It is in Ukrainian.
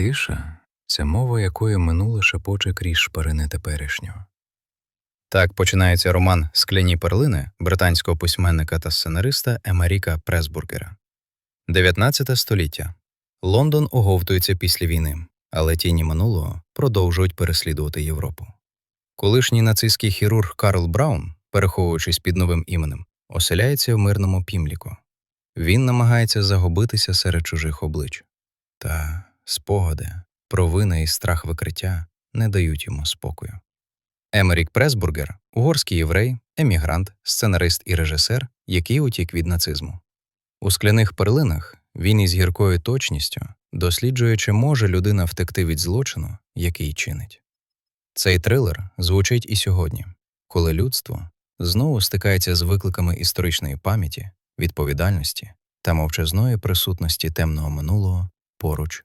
Тиша це мова, якою минуле шепоче крізь шпарини теперішнього. Так починається роман Скляні перлини британського письменника та сценариста Емеріка Пресбургера. 19 століття. Лондон оговтується після війни, але тіні минулого продовжують переслідувати Європу. Колишній нацистський хірург Карл Браун, переховуючись під новим іменем, оселяється в мирному пімліку. Він намагається загубитися серед чужих облич. Та спогади, провина і страх викриття не дають йому спокою. Емерік Пресбургер угорський єврей, емігрант, сценарист і режисер, який утік від нацизму. У скляних перлинах він із гіркою точністю досліджує, чи може людина втекти від злочину, який чинить. Цей трилер звучить і сьогодні, коли людство знову стикається з викликами історичної пам'яті, відповідальності та мовчазної присутності темного минулого поруч